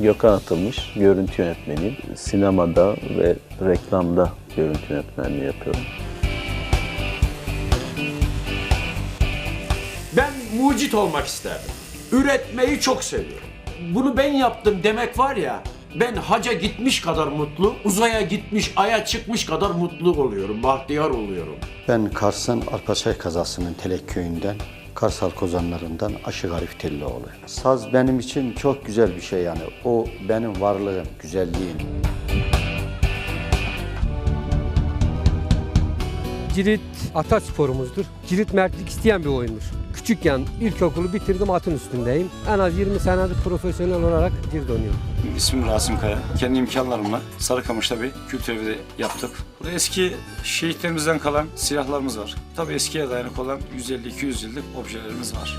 Gökhan Atılmış, görüntü yönetmeniyim. Sinemada ve reklamda görüntü yönetmenliği yapıyorum. Ben mucit olmak isterdim. Üretmeyi çok seviyorum. Bunu ben yaptım demek var ya, ben haca gitmiş kadar mutlu, uzaya gitmiş, aya çıkmış kadar mutlu oluyorum, bahtiyar oluyorum. Ben Kars'ın Arpaçay kazasının Telek köyünden, Kars halk ozanlarından Aşık Arif Tellioğlu. Saz benim için çok güzel bir şey yani. O benim varlığım, güzelliğim. Cirit ata sporumuzdur. Cirit mertlik isteyen bir oyundur. Küçükken ilkokulu bitirdim atın üstündeyim. En az 20 senedir profesyonel olarak cirit oynuyorum. İsmim Rasim Kaya. Kendi imkanlarımla Sarıkamış'ta bir kültür evi yaptık. Burada eski şehitlerimizden kalan silahlarımız var. Tabii eskiye dayanık olan 150-200 yıllık objelerimiz var.